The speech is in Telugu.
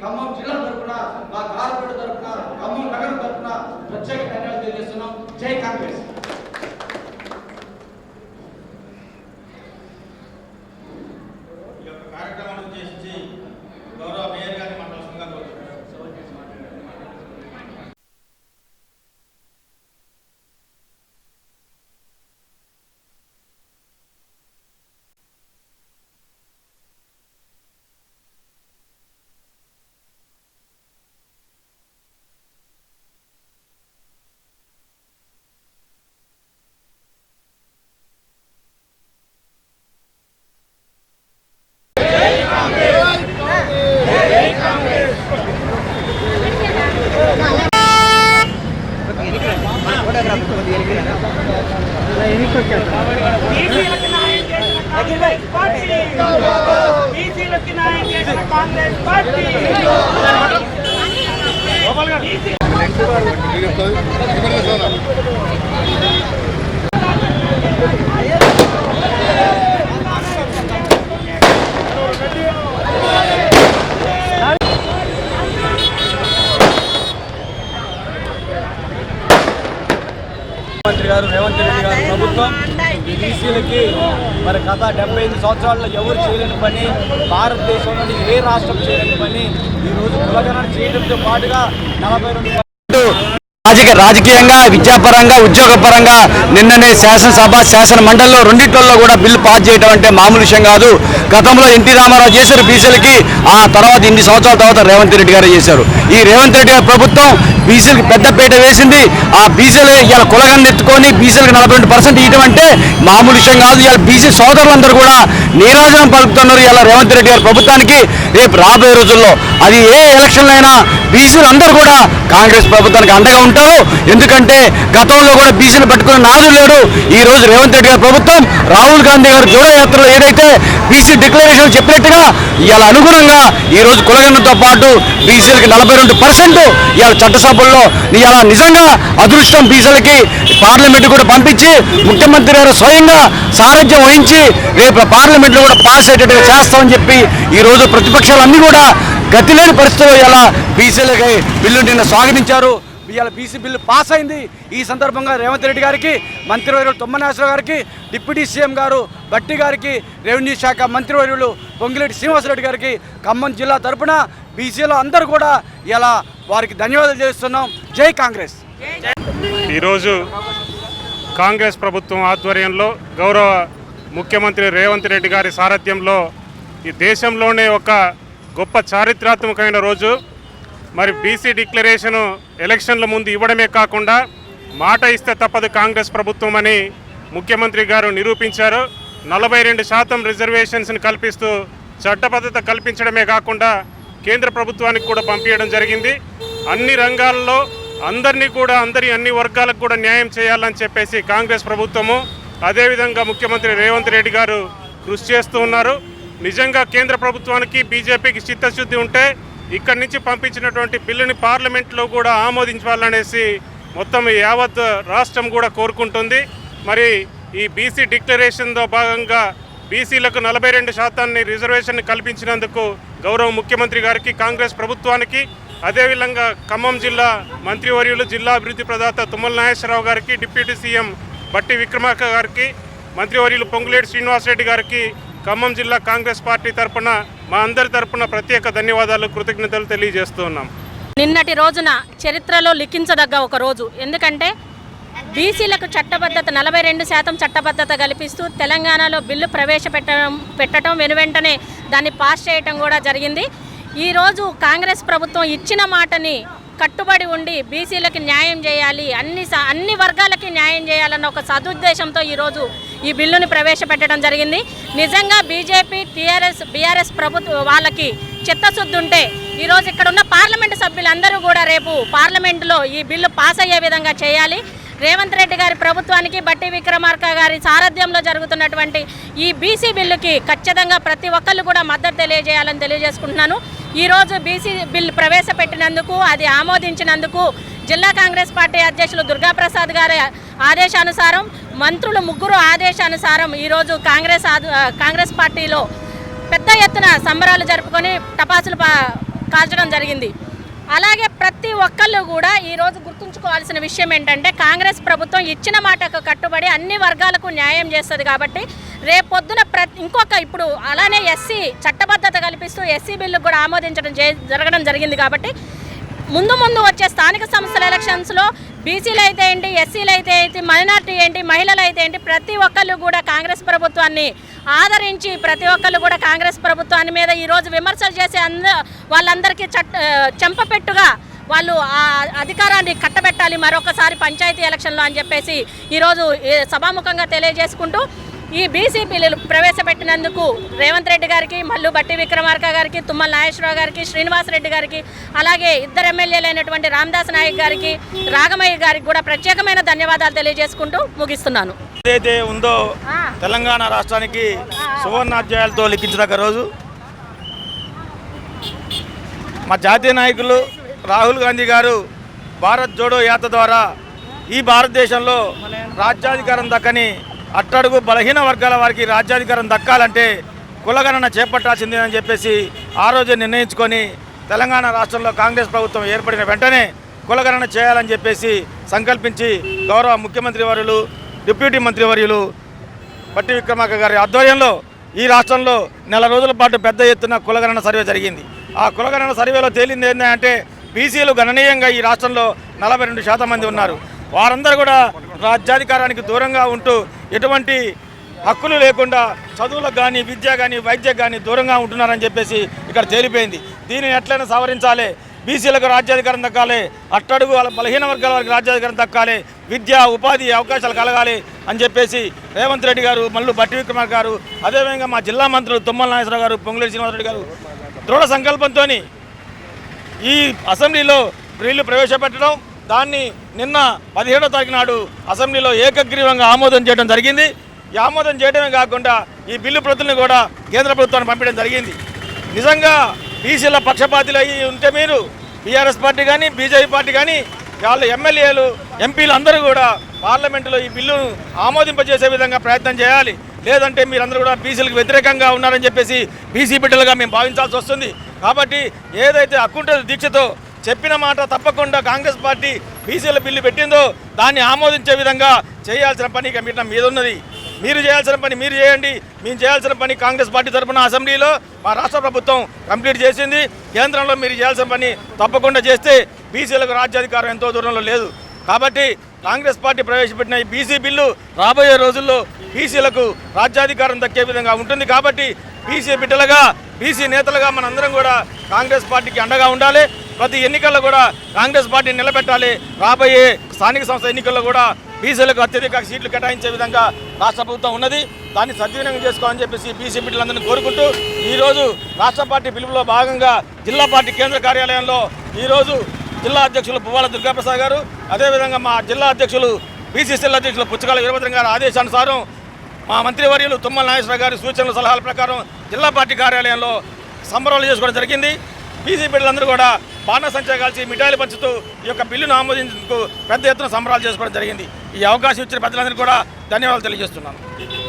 ఖమ్మం జిల్లా తరఫున మా కార్పొరేట్ తరఫున ఖమ్మం నగరం తరఫున ప్రత్యేక ధన్యవాదాలు తెలియజేస్తున్నాం. జై కాంగ్రెస్ ఈ యొక్క కార్యక్రమాన్ని ఉద్దేశించి గౌరవ మేయర్ గారిని మాట్లాడుతుందిగా కోరుతున్నాను బీసీలకు న్యాయం చేసిన కాంగ్రెస్ పార్టీ బీసీలకు న్యాయం చేసిన కాంగ్రెస్ పార్టీ బీసీ ముఖ్యమంత్రి గారు రేవంత్ రెడ్డి గారు ప్రభుత్వం బీసీలకి మరి గత డెబ్బై ఐదు సంవత్సరాల్లో ఎవరు చేయలేని పని భారతదేశంలోని ఏ రాష్ట్రం చేయలేని పని ఈ రోజు కులగణన చేయడంతో పాటుగా నలభై రెండు రాజకీయంగా విద్యాపరంగా ఉద్యోగపరంగా నిన్ననే శాసనసభ శాసన మండలిలో రెండింటిలో కూడా బిల్లు పాస్ చేయడం అంటే మామూలు విషయం కాదు. గతంలో ఎన్టీ రామారావు చేశారు బీసీలకి ఆ తర్వాత ఇన్ని సంవత్సరాల తర్వాత రేవంత్ రెడ్డి గారు చేశారు. ఈ రేవంత్ రెడ్డి గారి ప్రభుత్వం బీసీలకు పెద్దపీట వేసింది. ఆ బీసీలు ఇలా కులగాన్ని ఎత్తుకొని బీసీలకు నలభై రెండు పర్సెంట్ ఇవ్వడం అంటే మామూలు విషయం కాదు. ఇలా బీసీ సోదరులందరూ కూడా నీరాజనం పలుకుతున్నారు ఇలా రేవంత్ రెడ్డి గారి ప్రభుత్వానికి. రేపు రాబోయే రోజుల్లో అది ఏ ఎలక్షన్లైనా అయినా బీసీలు అందరూ కూడా కాంగ్రెస్ ప్రభుత్వానికి అండగా ఉంటారు. ఎందుకంటే గతంలో కూడా బీసీలు పట్టుకున్న నాదు లేడు. ఈ రోజు రేవంత్ రెడ్డి గారి ప్రభుత్వం రాహుల్ గాంధీ గారి జోడో యాత్రలో ఏదైతే బీసీ డిక్లరేషన్ చెప్పినట్టుగా ఇవాళ అనుగుణంగా ఈ రోజు కులగండంతో పాటు బీసీలకి నలభై రెండు పర్సెంట్ ఇవాళ చట్టసభల్లో ఇవాళ నిజంగా అదృష్టం బీసీలకి పార్లమెంట్ కూడా పంపించి ముఖ్యమంత్రి గారు స్వయంగా సారథ్యం వహించి రేపు పార్లమెంట్లో కూడా పాస్ అయ్యేటట్టుగా చేస్తామని చెప్పి ఈ రోజు ప్రతిపక్షాలన్నీ కూడా గతి లేని పరిస్థితుల్లో ఇలా బీసీలకి బిల్లు నిన్న స్వాగతించారు. ఇవాళ బీసీ బిల్లు పాస్ అయింది. ఈ సందర్భంగా రేవంత్ రెడ్డి గారికి మంత్రివర్యులు తుమ్మనేశ్వర గారికి డిప్యూటీ సీఎం గారు బట్టి గారికి రెవెన్యూ శాఖ మంత్రివర్యులు పొంగిరెడ్డి శ్రీనివాసరెడ్డి గారికి ఖమ్మం జిల్లా తరపున బీసీలో అందరూ కూడా ఇలా వారికి ధన్యవాదాలు చేస్తున్నాం జై కాంగ్రెస్. ఈరోజు కాంగ్రెస్ ప్రభుత్వం ఆధ్వర్యంలో గౌరవ ముఖ్యమంత్రి రేవంత్ రెడ్డి గారి సారథ్యంలో ఈ దేశంలోనే ఒక గొప్ప చారిత్రాత్మకమైన రోజు. మరి బీసీ డిక్లరేషను ఎలక్షన్ల ముందు ఇవ్వడమే కాకుండా మాట ఇస్తే తప్పదు కాంగ్రెస్ ప్రభుత్వం అని ముఖ్యమంత్రి గారు నిరూపించారు. నలభై రెండు శాతం రిజర్వేషన్స్ని కల్పిస్తూ చట్టబద్ధత కల్పించడమే కాకుండా కేంద్ర ప్రభుత్వానికి కూడా పంపించడం జరిగింది. అన్ని రంగాల్లో అందరినీ కూడా అందరి అన్ని వర్గాలకు కూడా న్యాయం చేయాలని చెప్పేసి కాంగ్రెస్ ప్రభుత్వము అదేవిధంగా ముఖ్యమంత్రి రేవంత్ రెడ్డి గారు కృషి చేస్తూ ఉన్నారు. నిజంగా కేంద్ర ప్రభుత్వానికి బీజేపీకి చిత్తశుద్ధి ఉంటే ఇక్కడి నుంచి పంపించినటువంటి బిల్లుని పార్లమెంట్లో కూడా ఆమోదించాలనేసి మొత్తం యావత్ రాష్ట్రం కూడా కోరుకుంటుంది. మరి ఈ బీసీ డిక్లరేషన్లో భాగంగా బీసీలకు నలభై రెండు శాతాన్ని రిజర్వేషన్ కల్పించినందుకు గౌరవ ముఖ్యమంత్రి గారికి కాంగ్రెస్ ప్రభుత్వానికి అదేవిధంగా ఖమ్మం జిల్లా మంత్రివర్యులు జిల్లా అభివృద్ధి ప్రదాత తుమ్మల నాగేశ్వరరావు గారికి డిప్యూటీ సీఎం బట్టి విక్రమార్క గారికి మంత్రివర్యులు పొంగులేటి శ్రీనివాసరెడ్డి గారికి ఖమ్మం జిల్లా కాంగ్రెస్ పార్టీ తరపున మా అందరి తరపున ప్రత్యేక ధన్యవాదాలు కృతజ్ఞతలు తెలియజేస్తూ ఉన్నాం. నిన్నటి రోజున చరిత్రలో లిఖించదగ్గ ఒక రోజు. ఎందుకంటే బీసీలకు చట్టబద్ధత నలభై రెండు శాతం చట్టబద్ధత కల్పిస్తూ తెలంగాణలో బిల్లు ప్రవేశపెట్టడం పెట్టడం వెనువెంటనే దాన్ని పాస్ చేయటం కూడా జరిగింది. ఈరోజు కాంగ్రెస్ ప్రభుత్వం ఇచ్చిన మాటని కట్టుబడి ఉండి బీసీలకు న్యాయం చేయాలి అన్ని స- అన్ని వర్గాలకి న్యాయం చేయాలన్న ఒక సదుద్దేశంతో ఈరోజు ఈ బిల్లుని ప్రవేశపెట్టడం జరిగింది. నిజంగా బీజేపీ టీఆర్ఎస్ బీఆర్ఎస్ ప్రభుత్వ వాళ్ళకి చిత్తశుద్ధి ఉంటే ఈరోజు ఇక్కడ ఉన్న పార్లమెంటు సభ్యులందరూ కూడా రేపు పార్లమెంటులో ఈ బిల్లు పాస్ అయ్యే విధంగా చేయాలి. రేవంత్ రెడ్డి గారి ప్రభుత్వానికి బట్టి విక్రమార్క గారి సారథ్యంలో జరుగుతున్నటువంటి ఈ బీసీ బిల్లుకి ఖచ్చితంగా ప్రతి ఒక్కళ్ళు కూడా మద్దతు తెలియజేయాలని తెలియజేసుకుంటున్నాను. ఈరోజు బీసీ బిల్లు ప్రవేశపెట్టినందుకు అది ఆమోదించినందుకు జిల్లా కాంగ్రెస్ పార్టీ అధ్యక్షులు దుర్గాప్రసాద్ గారి ఆదేశానుసారం మంత్రులు ముగ్గురు ఆదేశానుసారం ఈరోజు కాంగ్రెస్ కాంగ్రెస్ పార్టీలో పెద్ద ఎత్తున సంబరాలు జరుపుకొని టపాసులు పా- కాల్చడం జరిగింది. అలాగే ప్రతి ఒక్కళ్ళు కూడా ఈరోజు గుర్తుంచుకోవాల్సిన విషయం ఏంటంటే కాంగ్రెస్ ప్రభుత్వం ఇచ్చిన మాటకు కట్టుబడి అన్ని వర్గాలకు న్యాయం చేస్తుంది కాబట్టి రేపొద్దున ప్రతి ఇంకొక ఇప్పుడు అలానే ఎస్సీ చట్టబద్ధత కల్పిస్తూ ఎస్సీ బిల్లు కూడా ఆమోదించడం జరగడం జరిగింది కాబట్టి ముందు ముందు వచ్చే స్థానిక సంస్థల ఎలక్షన్స్లో బీసీలు అయితే ఏంటి ఎస్సీలు అయితే ఏంటి మైనార్టీ ఏంటి మహిళలు అయితే ఏంటి ప్రతి ఒక్కళ్ళు కూడా కాంగ్రెస్ ప్రభుత్వాన్ని ఆదరించి ప్రతి ఒక్కళ్ళు కూడా కాంగ్రెస్ ప్రభుత్వాన్ని మీద ఈరోజు విమర్శలు చేసే అంద వాళ్ళందరికీ చట్ చెంపపెట్టుగా వాళ్ళు ఆ అధికారాన్ని కట్టబెట్టాలి మరొకసారి పంచాయతీ ఎలక్షన్లో అని చెప్పేసి ఈరోజు సభాముఖంగా తెలియజేసుకుంటూ ఈ బీసీ బిల్లులు ప్రవేశపెట్టినందుకు రేవంత్ రెడ్డి గారికి మల్లు బట్టి విక్రమార్క గారికి తుమ్మల నాగేశ్వరరావు గారికి శ్రీనివాస్ రెడ్డి గారికి అలాగే ఇద్దరు ఎమ్మెల్యేలైనటువంటి రామదాస్ నాయక్ గారికి రాగమయ్య గారికి కూడా ప్రత్యేకమైన ధన్యవాదాలు తెలియజేసుకుంటూ ముగిస్తున్నాను. ఏదైతే ఉందో తెలంగాణ రాష్ట్రానికి సువర్ణాధ్యాయాలతో లిఖించదగ్గ రోజు మా జాతీయ నాయకులు రాహుల్ గాంధీ గారు భారత్ జోడో యాత్ర ద్వారా ఈ భారతదేశంలో రాజ్యాధికారం దక్కని అట్టడుగు బలహీన వర్గాల వారికి రాజ్యాధికారం దక్కాలంటే కులగణన చేపట్టాల్సిందే అని చెప్పేసి ఆ రోజే నిర్ణయించుకొని తెలంగాణ రాష్ట్రంలో కాంగ్రెస్ ప్రభుత్వం ఏర్పడిన వెంటనే కులగణన చేయాలని చెప్పేసి సంకల్పించి గౌరవ ముఖ్యమంత్రి వర్యులు డిప్యూటీ మంత్రివర్యులు పట్టి విక్రమార్క గారి ఆధ్వర్యంలో ఈ రాష్ట్రంలో నెల రోజుల పాటు పెద్ద ఎత్తున కులగణన సర్వే జరిగింది. ఆ కులగణన సర్వేలో తేలింది ఏంటంటే బీసీలు గణనీయంగా ఈ రాష్ట్రంలో నలభై రెండు శాతం మంది ఉన్నారు. వారందరూ కూడా రాజ్యాధికారానికి దూరంగా ఉంటూ ఎటువంటి హక్కులు లేకుండా చదువులకు కానీ విద్య కానీ వైద్య కానీ దూరంగా ఉంటున్నారని చెప్పేసి ఇక్కడ తేలిపోయింది. దీనిని ఎట్లయినా సవరించాలి. బీసీలకు రాజ్యాధికారం దక్కాలి. అట్టడుగు వాళ్ళ బలహీన వర్గాల వారికి రాజ్యాధికారం దక్కాలి. విద్య ఉపాధి అవకాశాలు కలగాలి అని చెప్పేసి రేవంత్ రెడ్డి గారు మల్లు బట్టి విక్రమార్ గారు అదేవిధంగా మా జిల్లా మంత్రులు తుమ్మల నాగేశ్వరరావు గారు పొంగులేటి శ్రీనివాసరెడ్డి గారు దృఢ సంకల్పంతో ఈ అసెంబ్లీలో బిల్లు ప్రవేశపెట్టడం దాన్ని నిన్న పదిహేడో తారీఖు నాడు అసెంబ్లీలో ఏకగ్రీవంగా ఆమోదం చేయడం జరిగింది. ఈ ఆమోదం చేయడమే కాకుండా ఈ బిల్లు ప్రతులను కూడా కేంద్ర ప్రభుత్వాన్ని పంపించడం జరిగింది. నిజంగా బీసీల పక్షపాతులు అయ్యి ఉంటే మీరు బీఆర్ఎస్ పార్టీ కానీ బీజేపీ పార్టీ కానీ వాళ్ళ ఎమ్మెల్యేలు ఎంపీలు అందరూ కూడా పార్లమెంటులో ఈ బిల్లును ఆమోదింపజేసే విధంగా ప్రయత్నం చేయాలి. లేదంటే మీరందరూ కూడా బీసీలకు వ్యతిరేకంగా ఉన్నారని చెప్పేసి బీసీ బిడ్డలుగా మేము భావించాల్సి వస్తుంది. కాబట్టి ఏదైతే అక్కుంటే దీక్షతో చెప్పిన మాట తప్పకుండా కాంగ్రెస్ పార్టీ బీసీల బిల్లు పెట్టిందో దాన్ని ఆమోదించే విధంగా చేయాల్సిన పని ఇక మీద ఉన్నది. మీరు చేయాల్సిన పని మీరు చేయండి. మేము చేయాల్సిన పని కాంగ్రెస్ పార్టీ తరఫున అసెంబ్లీలో మా రాష్ట్ర ప్రభుత్వం కంప్లీట్ చేసింది. కేంద్రంలో మీరు చేయాల్సిన పని తప్పకుండా చేస్తే బీసీలకు రాజ్యాధికారం ఎంతో దూరంలో లేదు. కాబట్టి కాంగ్రెస్ పార్టీ ప్రవేశపెట్టిన ఈ బీసీ బిల్లు రాబోయే రోజుల్లో బీసీలకు రాజ్యాధికారం దక్కే విధంగా ఉంటుంది. కాబట్టి బీసీ బిడ్డలుగా బీసీ నేతలుగా మనందరం కూడా కాంగ్రెస్ పార్టీకి అండగా ఉండాలి. ప్రతి ఎన్నికల్లో కూడా కాంగ్రెస్ పార్టీని నిలబెట్టాలి. రాబోయే స్థానిక సంస్థ ఎన్నికల్లో కూడా బీసీలకు అత్యధిక సీట్లు కేటాయించే విధంగా రాష్ట్ర ప్రభుత్వం ఉన్నది. దాన్ని సద్వినియోగం చేసుకోవాలని చెప్పేసి బీసీ బిడ్డలందరినీ కోరుకుంటూ ఈరోజు రాష్ట్ర పార్టీ పిలుపులో భాగంగా జిల్లా పార్టీ కేంద్ర కార్యాలయంలో ఈరోజు జిల్లా అధ్యక్షులు పువ్వాల దుర్గాప్రసాద్ గారు అదేవిధంగా మా జిల్లా అధ్యక్షులు బీసీసీఎల్ అధ్యక్షులు పుచ్చకాల వీరభద్రం గారి ఆదేశానుసారం మా మంత్రివర్యులు తుమ్మల నాగేశ్వర గారి సూచనల సలహాల ప్రకారం జిల్లా పార్టీ కార్యాలయంలో సంబరాలు చేసుకోవడం జరిగింది. బీసీ బిడ్డలందరూ కూడా బాణసంచా కాల్చి మిఠాయిలు పంచుతూ ఈ యొక్క బిల్లును ఆమోదించేందుకు పెద్ద ఎత్తున సంబరాలు చేసుకోవడం జరిగింది. ఈ అవకాశం ఇచ్చిన పెద్దలందరికీ కూడా ధన్యవాదాలు తెలియజేస్తున్నాను.